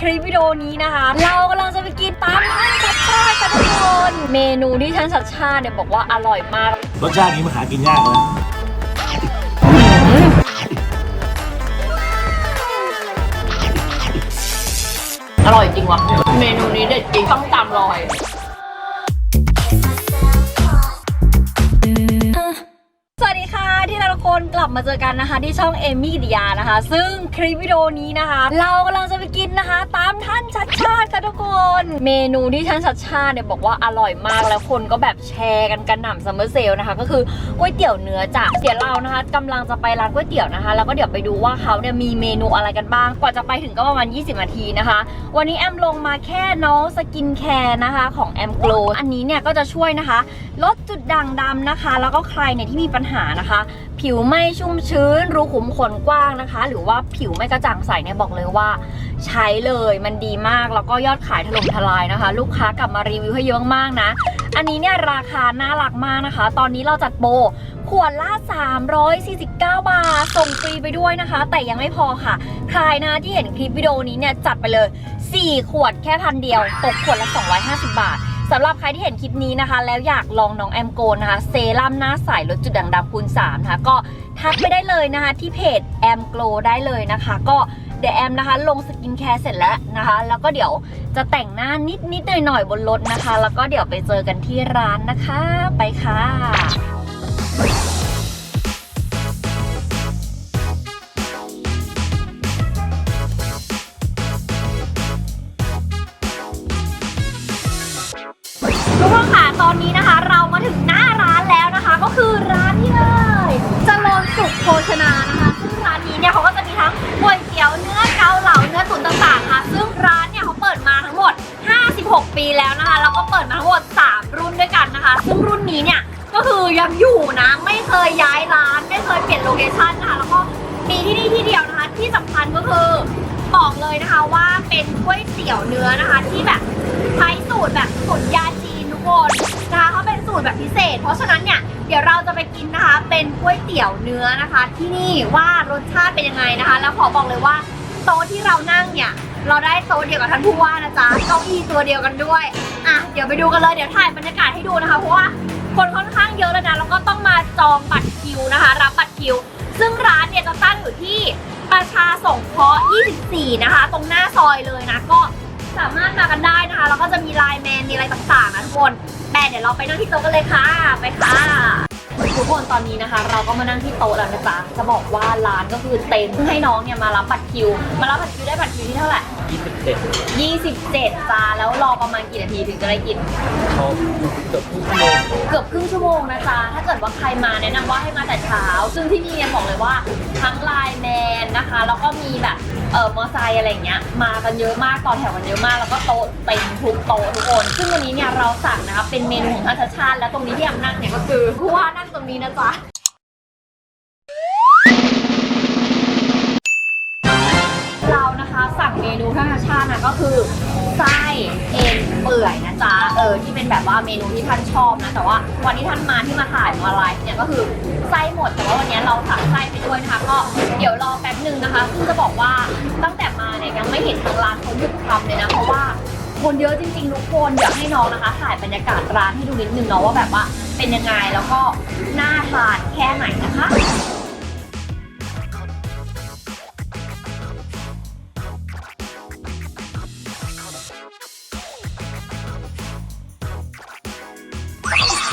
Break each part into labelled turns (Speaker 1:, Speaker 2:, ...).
Speaker 1: คลิปวิดีโอนี้นะคะ เรากำลังจะไปกินตามท่านชัดชาติกันทุกคนเมนูที่ท่านชัดชาติเนี่ยบอกว่าอร่อยมาก
Speaker 2: รสชาตินี้มันหากินยากเลย
Speaker 1: อร่อยจริงว่ะ เมนูนี้เด็ดจริงต้องตามรอย คนกลับมาเจอกันนะคะ ที่ช่องเอมี่กิติยานะคะ ซึ่งคลิปวิดีโอนี้นะคะ เรากำลังจะไปกินนะคะ ตามท่านชัดชาติค่ะทุกคน เมนูที่ท่านชัดชาติเนี่ยบอกว่าอร่อยมากแล้วคนก็แบบแชร์กันกันหน่ำซัมเมอร์เซลนะคะ ก็คือก๋วยเตี๋ยวเนื้อจ้ะเดี๋ยวเรานะคะกำลังจะไปร้านก๋วยเตี๋ยวนะคะ แล้วก็เดี๋ยวไปดูว่าเขาเนี่ยมีเมนูอะไรกันบ้างกว่าจะไปถึงก็ประมาณ 20 นาทีนะคะ วันนี้แอมลงมาแค่น้องสกินแคร์นะคะของแอมโกลอันนี้เนี่ยก็จะช่วยนะคะลดจุดด่างดำนะคะ แล้วก็ใครเนี่ยที่มีปัญหานะคะ ผิวไม่ชุ่มชื้น รูขุมขนกว้างนะคะ หรือว่าผิวไม่กระจ่างใสเนี่ยบอกเลยว่า ใช้เลยมันดีมากแล้วก็ยอดขายถล่มทลายนะคะ ลูกค้ากลับมารีวิวให้เยอะมากนะ อันนี้เนี่ยราคาน่ารักมากนะคะ ตอนนี้เราจัดโปรขวดละ 349 บาท ส่งฟรีไปด้วยนะคะ แต่ยังไม่พอค่ะ ใครนะที่เห็นคลิปวิดีโอนี้เนี่ยจัดไปเลย 4 ขวดแค่พันเดียว ตกขวดละ 250 บาท สำหรับใครที่เห็นคลิปนี้นะคะ แล้วอยากลองน้องแอมโกนะคะเซรั่มหน้าใสลดจุดด่างดำคูณ3นะคะก็ทักไปได้เลยนะคะ ที่เพจแอมโกลได้เลยนะคะ ก็เดี๋ยวแอมนะคะ ลงสกินแคร์เสร็จแล้วนะคะ แล้วก็เดี๋ยวจะแต่งหน้านิดนิดหน่อยหน่อยบนรถนะคะ แล้วก็เดี๋ยวไปเจอกันที่ร้านนะคะ ไปค่ะ ทุกคนค่ะตอนนี้นะคะ เรามาถึงหน้าร้านแล้วนะคะ ก็คือร้านนี้เลยจริญสุขโภชนานะคะซึ่งร้านนี้เนี่ยเขาก็จะมีทั้งก๋วยเตี๋ยวเนื้อเกาเหลาเนื้อตุ๋นต่างๆค่ะ ซึ่งร้านเนี่ยเขาเปิดมาทั้งหมด 56 ปีแล้วนะคะแล้วก็เปิดมาทั้งหมด 3 รุ่นด้วยกันนะคะ ซึ่งรุ่นนี้เนี่ยก็คือยังอยู่นะไม่เคยย้ายร้าน ไม่เคยเปลี่ยนโลเคชั่นนะคะแล้วก็มีที่นี่ที่เดียวนะคะ ที่สำคัญก็คือบอกเลยนะคะว่าเป็นก๋วยเตี๋ยวเนื้อนะคะ ที่แบบใช้สูตรแบบสูตรยาจี นทุกคนนะคะเขาเป็นสูตรแบบพิเศษ เพราะฉะนั้นเนี่ยเดี๋ยวเราจะไปกินนะคะ เป็นก๋วยเตี๋ยวเนื้อนะคะ ที่นี่ว่ารสชาติเป็นยังไงนะคะ แล้วขอบอกเลยว่าโต๊ะที่เรานั่งเนี่ยเราได้โต๊ะเดียวกับท่านผู้ว่านะจ๊ะเก้าอี้ตัวเดียวกันด้วยอะเดี๋ยวไปดูกันเลยเดี๋ยวถ่ายบรรยากาศให้ดูนะคะเพราะว่าคนค่อนข้างเยอะเลยนะแล้วก็ต้องมาจองบัตรคิวนะคะ รับบัตรคิว ซึ่งร้านเนี่ยจะตั้งอยู่ที่ประชาสงเคราะห์24 นะคะ ตรงหน้าซอยเลยนะก็สามารถมากันได้ นะคะแล้วก็จะมีไลน์แมนมีอะไรต่างๆนะทุกคนแต่เดี๋ยวเราไปนั่งที่โต๊ะกันเลยค่ะ ไปค่ะทุกคนตอนนี้นะคะ เราก็มานั่งที่โต๊ะแล้วนะจ๊ะจะบอกว่าร้านก็คือเต็มให้น้องเนี่ยมารับบัตรคิว มารับบัตรคิวได้บัตรคิวที่เท่าไหร่
Speaker 2: 27
Speaker 1: 27จ้าแล้วรอประมาณกี่นาทีถึงจะได้กิน
Speaker 2: เขาเกือบครึ่งชั่วโมง
Speaker 1: เกือบครึ่งชั่วโมงนะจ๊ะถ้าเกิดว่าใครมาแนะนำว่าให้มาแต่เช้า ซึ่งที่นี่เนี่ยบอกเลยว่าทั้งไลน์แมนนะคะ แล้วก็มีแบบเออมอไซค์อะไรเงี้ยมากันเยอะมากต่อแถวกันเยอะมาก แล้วก็โต๊ะเต็มทุกโต๊ะทุกคน ซึ่งวันนี้เนี่ยเราสั่งนะคะเป็นเมนูของท่านชาชาติ และตรงนี้ที่แอมนั่งเนี่ยก็คือผู้ว่านั่งตรงนี้นะจ๊ะ มนูท่านชาตินะก็คือไส้เอ็นเปื่อยนะจ๊ะเออที่เป็นแบบว่าเมนูที่ท่านชอบนะ แต่ว่าวันที่ท่านมาที่มาถ่ายมาไลฟ์เนี่ยก็คือไส้หมดแต่ว่าวันนี้เราสั่งไส้ไปด้วยนะคะก็เดี๋ยวรอแป๊บหนึ่งนะคะ ซึ่งจะบอกว่าตั้งแต่มาเนี่ยยังไม่เห็นทางร้านเขาหยุดทำเลยนะ เพราะว่าคนเยอะจริงๆทุกคนเดี๋ยวให้น้องนะคะ ถ่ายบรรยากาศร้านให้ดูนิดนึงเนาะว่าแบบว่าเป็นยังไงแล้วก็น่าทานแค่ไหนนะคะ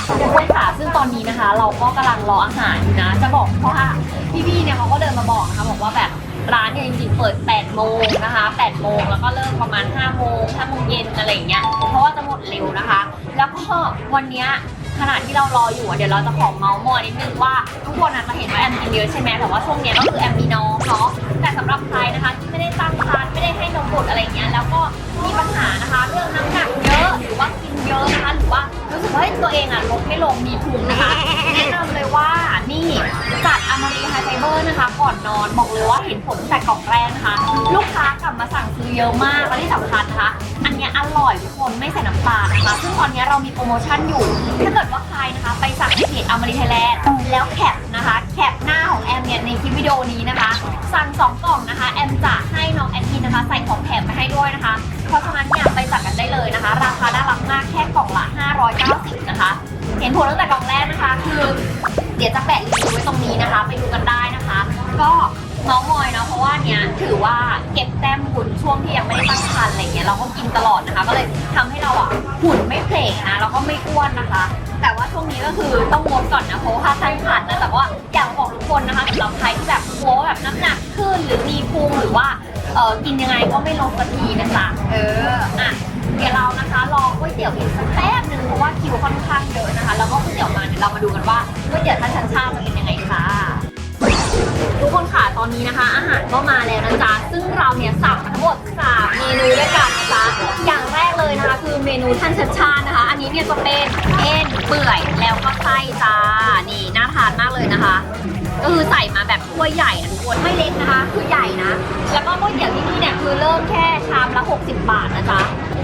Speaker 1: ทุกคนค่ะซึ่งตอนนี้นะคะ เราก็กำลังรออาหารอยู่นะ จะบอกว่าพี่ๆเนี่ยเขาก็เดินมาบอกนะคะบอกว่าแบบร้านเนี่ยจริงๆเปิด 8 โมงนะคะ 8 โมงแล้วก็เลิกประมาณ 5 โมง5โมงเย็นอะไรอย่างเงี้ย เพราะว่าจะหมดเร็วนะคะ แล้วก็วันเนี้ยขณะที่เรารออยู่อะเดี๋ยวเราจะขอเมาส์มอยนิดนึงว่าทุกคนอาจจะเห็นว่าแอมกินเยอะใช่ไหมแต่ว่าช่วงเนี้ยก็คือแอมมีน้องเนาะแต่สำหรับใครนะคะที่ไม่ได้ตั้งครรภ์ไม่ได้ให้นมบุตรอะไรเงี้ยแล้วก็มีปัญหานะคะ เรื่องน้ำหนักเยอะหรือว่ากินเยอะนะคะหรือว่า ว่าเฮ้ยตัวเองอะลดไม่ลงมีภูมินะคะแนะนำเลยว่านี่จัดอมารีไฮไฟเบอร์นะคะ ก่อนนอนบอกเลยว่าเห็นผลตั้งแต่กล่องแรกนะคะ ลูกค้ากลับมาสั่งซื้อเยอะมากและที่สำคัญนะคะ อันเนี้ยอร่อย นไม่ใส่น้ำตาลนะคะ ซึ่งตอนนี้เรามีโปรโมชั่นอยู่ ถ้าเกิดว่าใครนะคะ ไปสั่งในเพจอมริไทยแลนด์แล้วแคปนะคะ แคปหน้าของแอมเนี่ยในคลิปวิดีโอนี้นะคะ สั่งสองกล่องนะคะ แอมจะให้น้องแอดมินนะคะ ใส่ของแถมมาให้ด้วยนะคะ เพราะฉะนั้นเนี่ยไปสั่งกันได้เลยนะคะ ราคาน่ารักมากแค่กล่องละ 590 นะคะ เห็นผลตั้งแต่กล่องแรกนะคะ คือ เดี๋ยวจะแปะรีวิวไว้ตรงนี้นะคะ ไปดูกันได้นะคะ ก็ เน้องมอยเนาะเพราะว่าเนี้ยถือว่าเก็บแต้มหุ่นช่วงที่ยังไม่ได้ตั้งครรภ์อะไรเงี้ยเราก็กินตลอดนะคะ ก็เลยทำให้เราอะหุ่นไม่เพลงนะแล้วก็ไม่อ้วนนะคะ แต่ว่าช่วงนี้ก็คือต้องงดก่อนนะเพราะว่าตั้งครรภ์นะแต่ว่าอยากบอกทุกคนนะคะสำหรับใครที่แบบกลัวแบบน้ำหนักขึ้นหรือมีพุงหรือว่าเออกินยังไงก็ไม่ลดสักทีนะจ๊ะเอออะเดี๋ยวเรานะคะรอก๋วยเตี๋ยวอีกสักแป๊บหนึ่งเพราะว่าคิวค่อนข้างเยอะนะคะ แล้วก็ก๋วยเตี๋ยวมาเดี๋ยวเรามาดูกันว่าก๋วยเตี๋ยวท่านชันชาติจะเป็นยังไงค่ะ ทุกคนค่ะตอนนี้นะคะ อาหารก็มาแล้วนะจ๊ะซึ่งเราเนี่ยสั่งมาทั้งหมด3เมนูด้วยกันนะจ๊ะอย่างแรกเลยนะคะ คือเมนูท่านชันชาตินะคะ อันนี้เนี่ยจะเป็นเอ็นเปื่อยแล้วก็ไส้จ้านี่น่าทานมากเลยนะคะก็คือใส่มาแบบถ้วยใหญ่นะทุกคนไม่เล็กนะคะ คือใหญ่นะ แล้วก็ก๋วยเตี๋ยวที่นี่เนี่ยคือเริ่มแค่ชามละ 60 บาทนะจ๊ะ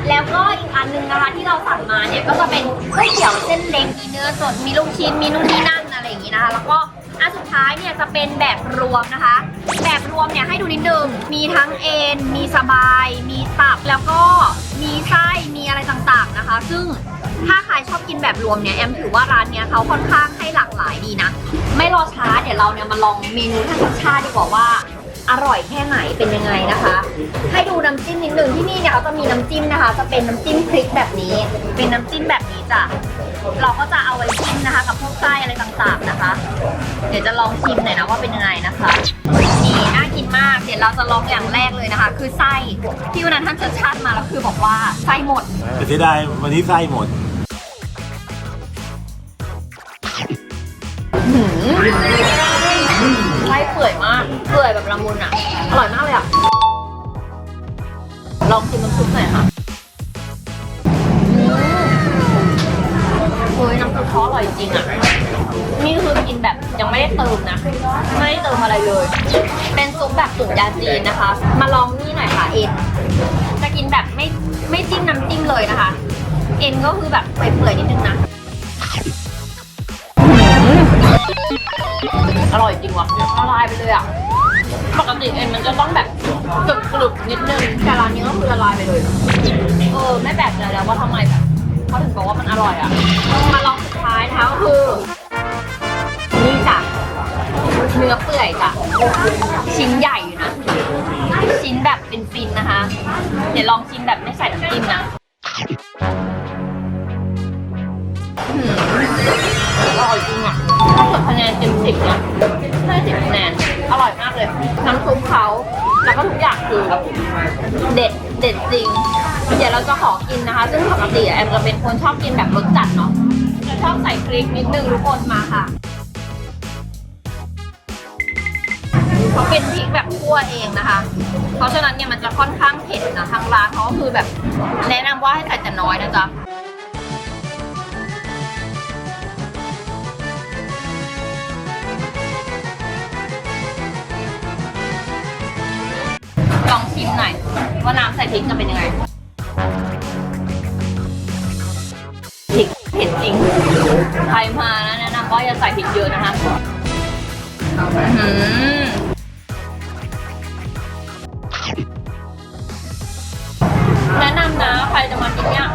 Speaker 1: แล้วก็อีกอันหนึงนะคะที่เราสั่งมาเนี่ยก็จะเป็นก๋วยเตี๋ยวเส้นเล็กมีเนื้อสดมีลูกชิ้นมีนู่นนี่นั่นอะไรอย่างงี้นะคะแล้วก็ ท้ายเนี่ยจะเป็นแบบรวมนะคะ แบบรวมเนี่ยให้ดูนิดนึง มีทั้งเอ็น มีสบาย มีตับ แล้วก็มีไส้ มีอะไรต่างๆนะคะ ซึ่งถ้าใครชอบกินแบบรวมเนี่ยแอมถือว่าร้านเนี้ยเขาค่อนข้างให้หลากหลายดีนะ ไม่รอช้าเดี๋ยวเราเนี่ยมาลองเมนูท่านรสชาติดีกว่าว่าอร่อยแค่ไหนเป็นยังไงนะคะ ให้ดูน้ำจิ้มนิดนึงที่นี่เนี่ยเขาจะมีน้ำจิ้มนะคะ จะเป็นน้ำจิ้มพริกแบบนี้ เป็นน้ำจิ้มแบบนี้จ้ะเราก็จะ นะคะกับพวกไส้อะไรต่างๆนะคะ เดี๋ยวจะลองชิมหน่อยนะว่าเป็นยังไงนะคะ นี่น่ากินมาก เดี๋ยวเราจะลองอย่างแรกเลยนะคะ คือไส้ที่วันนั้นท่านเชิดชาติมาแล้วคือบอกว่าไส้หมด
Speaker 2: แต่เสียดายวันนี้ไส้หมด
Speaker 1: ไส้เปื่อยมาก เปื่อยแบบละมุนอะ อร่อยมากเลยอะ ลองชิมน้ำซุปหน่อยค่ะ ฮ้ยน้ำซุปเขาอร่อยจริงอะ นี่คือกินแบบยังไม่ได้เติมนะ ไม่ได้เติมอะไรเลย เป็นซุปแบบตุ๋นยาจีนนะคะ มาลองนี่หน่อยค่ะเอ็น จะกินแบบไม่ไม่จิ้มน้ำจิ้มเลยนะคะ เอ็นก็คือแบบเปื่อยๆนิดนึงนะ อร่อยจริงว่ะละลายไปเลยอะ ปกติเอ็นมันจะต้องแบบกรึบกรึบๆนิดนึง แต่ร้านนี้ก็คือละลายไปเลย เออ ไม่แปลกใจแล้วว่าทำไมแบบเขาถึงบอกว่ามันอร่อยอะ มาลองสุดท้ายนะคะก็คือ นี่จ้ะเนื้อเปื่อยจ้ะชิ้นใหญ่อยู่นะ ชิ้นแบบเป็นฟินนะคะ เดี๋ยวลองชิมแบบไม่ใส่น้ำจิ้มนะอร่อยจริงอะถ้าเกิดคะแนนเต็มสิบนะให้สิบคะแนน อร่อยมากเลย น้ำซุปเขาแล้วก็ทุกอย่างคือเด็ดเด็ดจริง เดี๋ยวเราจะขอกินนะคะ ซึ่งปกติอะแอมจะเป็นคนชอบกินแบบรสจัดเนาะ จะชอบใส่พริกนิดนึงทุกคนมาค่ะเขาเป็นพริกแบบคั่วเองนะคะ เพราะฉะนั้นเนี่ยมันจะค่อนข้างเผ็ดนะทางร้านเขาก็คือแบบแนะนำว่าให้ใส่แต่น้อยนะจ๊ะลองชิมหน่อยว่าน้ำใส่พริกจะเป็นยังไง ผ็ดจริง ใครมานะแนะนำว่าอย่าใส่พริกเยอะนะคะอื้อหือแนะนำนะใครจะมากินเนี่ย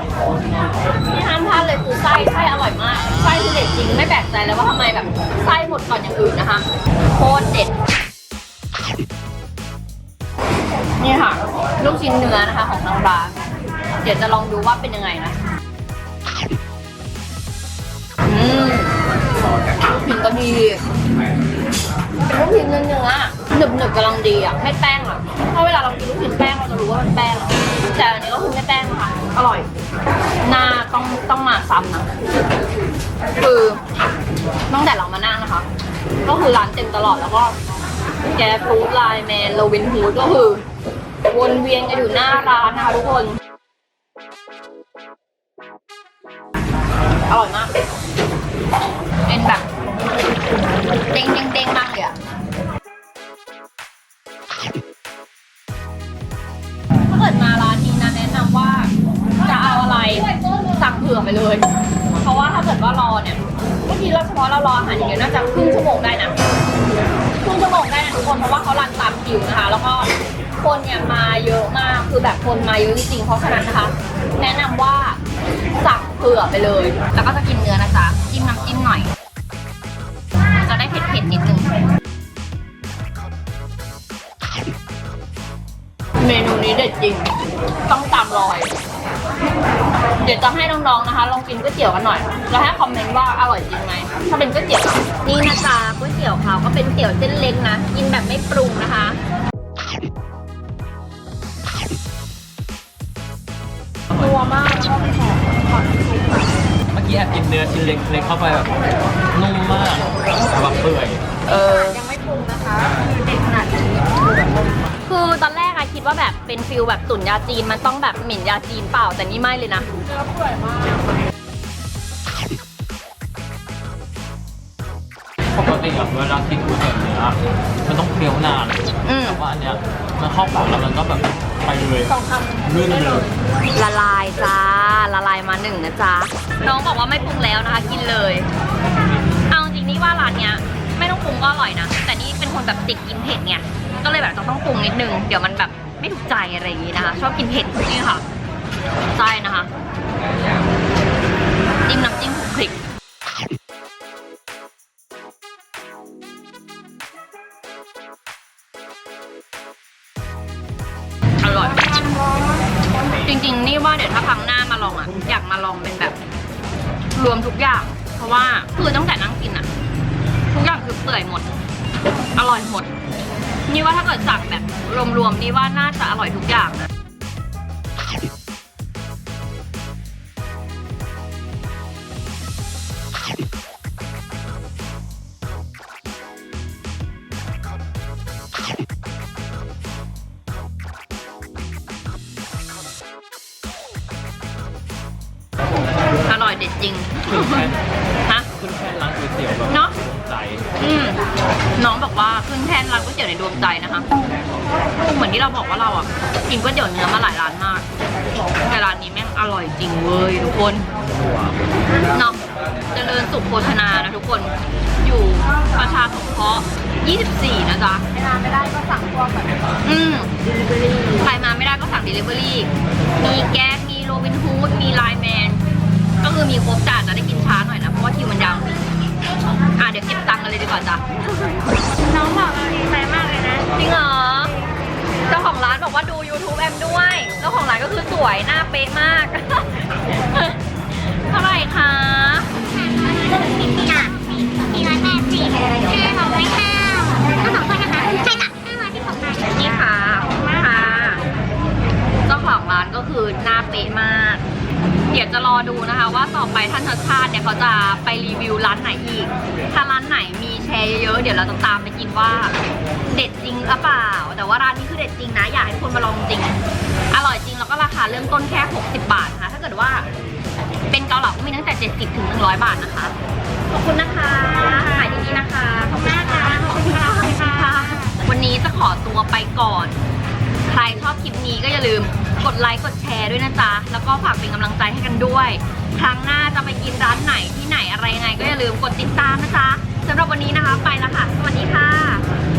Speaker 1: ที่ห้ามพลาดเลยคือไส้ไส้อร่อยมากไส้คือเด็ดจริงไม่แปลกใจเลยว่าทำไมแบบไส้หมดก่อนอย่างอื่นนะคะโคตรเด็ดนี่ค่ะลูกชิ้นเนื้อนะคะของทางร้านเดี๋ยวจะลองดูว่าเป็นยังไงนะ อืมลูกชิ้นก็ดีเป็นลูกชิ้นเนื้อเนื้อหนึบหนึบๆกำลังดีอะไม่แป้งอะถ้าเวลาเรากินลูกชิ้นแป้งเราจะรู้ว่ามันแป้งแต่อันนี้ก็คือไม่แป้งนะคะอร่อยหน้าต้องต้องมาซ้ำนะคือตั้งแต่เรามานั่งนะคะ ก็คือร้านเต็มตลอดแล้วก็แกฟูดไลน์แมนโรบินฮูดก็คือ วนเวียนกันอยู่หน้าร้านนะคะทุกคน อร่อยมาก เป็นแบบเด้งเด้งเด้งมากเลยอะถ้าเกิดมาร้านนี้นะแนะนำว่าจะเอาอะไรสั่งเผื่อไปเลย เพราะว่าถ้าเกิดว่ารอเนี่ยเมื่อกี้เราเฉพาะเรารออาหารอย่างเดียวน่าจะครึ่งชั่วโมงได้นะครึ่งชั่วโมงได้นะทุกคนเพราะว่าเขารันตามคิวนะคะ แล้วก็คนเนี่ยมาเยอะมากคือแบบคนมาเยอะจริงๆเพราะฉะนั้นนะคะ แนะนำว่าสั่ง เผื่อไปเลย แล้วก็จะกินเนื้อนะจ๊ะจิ้มน้ำจิ้มหน่อย จะได้เผ็ดๆนิดนึง เมนูนี้เด็ดจริง ต้องตามรอย เดี๋ยวจะให้น้องๆนะคะ ลองกินก๋วยเตี๋ยวกันหน่อย แล้วให้คอมเมนต์ว่าอร่อยจริงไหม ถ้าเป็นก๋วยเตี๋ยว นี่นะคะก๋วยเตี๋ยวเขาก็เป็นเตี๋ยวเส้นเล็กนะ กินแบบไม่ปรุงนะคะนัวมากแล้วก็หอมหอม
Speaker 3: เมื่อ กี้แอบกินเนื้อชิ้นเล็กๆเข้าไปแบบนุ่มมากแต่แบบเปื่อย
Speaker 1: เออ ยังไม่ปรุงนะคะ คือเด็ดขนาดนี้คือตอนแรกอะคิดว่าแบบเป็นฟิลแบบตุ๋นยาจีนมันต้องแบบเหม็นยาจีนเปล่าแต่นี่ไม่เลยนะ
Speaker 3: ปกติแบบเวลากินก๋วยเตี๋ยวเนื้อมันต้องเคี้ยวนาน
Speaker 1: อืม
Speaker 3: แต่ว่าอันเนี้ยมันเข้าปากแล้วมันก็แบบไปเลยลื่นเลย
Speaker 1: ละลายจ้า ละลายมาหนึ่งนะจ๊ะ น้องบอกว่าไม่ปรุงแล้วนะคะ กินเลย เอาจริงนี่ว่าร้านเนี้ยไม่ต้องปรุงก็อร่อยนะ แต่นี่เป็นคนแบบติดกินเผ็ดไง ก็เลยแบบต้องต้องปรุงนิดนึง เดี๋ยวมันแบบไม่ถูกใจอะไรอย่างงี้นะคะ ชอบกินเผ็ดนี่ค่ะใช่นะคะจิ้มน้ำจิ้ม จริงๆ นี่ว่าเดี๋ยวถ้าครั้งหน้ามาลองอะอยากมาลองเป็นแบบ รวมทุกอย่าง เพราะว่าคือตั้งแต่นั่งกินอะ ทุกอย่างคือเปื่อยหมด อร่อยหมด นี่ว่าถ้าเกิดสั่งแบบรวมๆนี่ว่าน่าจะอร่อยทุกอย่างนะ
Speaker 3: คือแค่
Speaker 1: ฮะ
Speaker 3: ขึ้นแค่ร้านก๋วยเตี๋ยวแบบ
Speaker 1: เนอะ
Speaker 3: ใจ
Speaker 1: อืมน้องบอกว่าขึ้นแท่นร้านก๋วยเตี๋ยวในดวงใจนะคะ เหมือนที่เราบอกว่าเราอะกินก๋วยเตี๋ยวเนื้อมาหลายร้านมาก แต่ร้านนี้แม่งอร่อยจริงเว้ยทุกคนเนาะเจริญสุขโภชนานะทุกคนอยู่ประชาสงเคราะห์24 นะจ๊ะไม่มาไม่ได้ก็สั่งพวกแบบ อืม ใครมาไม่ได้ก็สั่ง Delivery มีแก๊สมีโรบินฮูดมีไลน์แมน ก็คือมีครบจานจะได้กินช้าหน่อยนะ เพราะว่าคิวมันยาวจริงอะเดี๋ยวเก็บตังค์กันเลยดีกว่าจ้ะ น้องบอกเราดีใจมากเลยนะ จริงเหรอ เจ้าของร้านบอกว่าดู YouTube แอมด้วย เจ้าของร้านก็คือสวยหน้าเป๊ะมาก เท่าไหร่คะนี่ค่ะค่ะเจ้าของร้านก็คือหน้าเป๊ะมากเดี๋ยวจะรอดูนะคะว่าต่อไปท่านชัดชาติเนี่ยเขาจะไปรีวิวร้านไหนอีก ถ้าร้านไหนมีแชร์เยอะๆเดี๋ยวเราจะตามไปกินว่าเด็ดจริงหรือเปล่า แต่ว่าร้านนี้คือเด็ดจริงนะ อยากให้ทุกคนมาลองจริง อร่อยจริงแล้วก็ราคาเริ่มต้นแค่ 60 บาทนะคะถ้าเกิดว่าเป็นเกาเหลาก็มีตั้งแต่ 70 ถึง 100 บาทนะคะ ขอบคุณนะคะขายดีๆนะคะ ขอบคุณนะคะขอบคุณค่ะ วันนี้จะขอตัวไปก่อน ใครชอบคลิปนี้ก็อย่าลืม กดไลค์กดแชร์ด้วยนะจ๊ะ แล้วก็ฝากเป็นกำลังใจให้กันด้วย ครั้งหน้าจะไปกินร้านไหนที่ไหนอะไรยังไง ก็อย่าลืมกดติดตามนะจ๊ะสำหรับวันนี้นะคะไปแล้วค่ะ สวัสดีค่ะ